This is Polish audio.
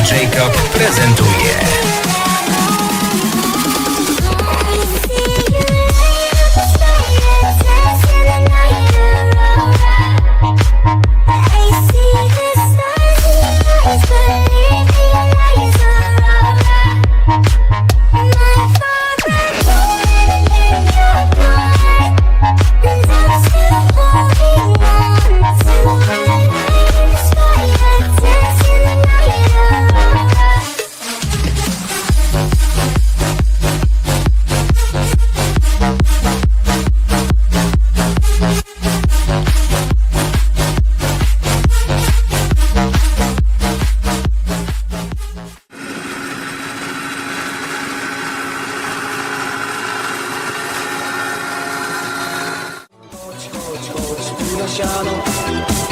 Jacob prezentuje the shadow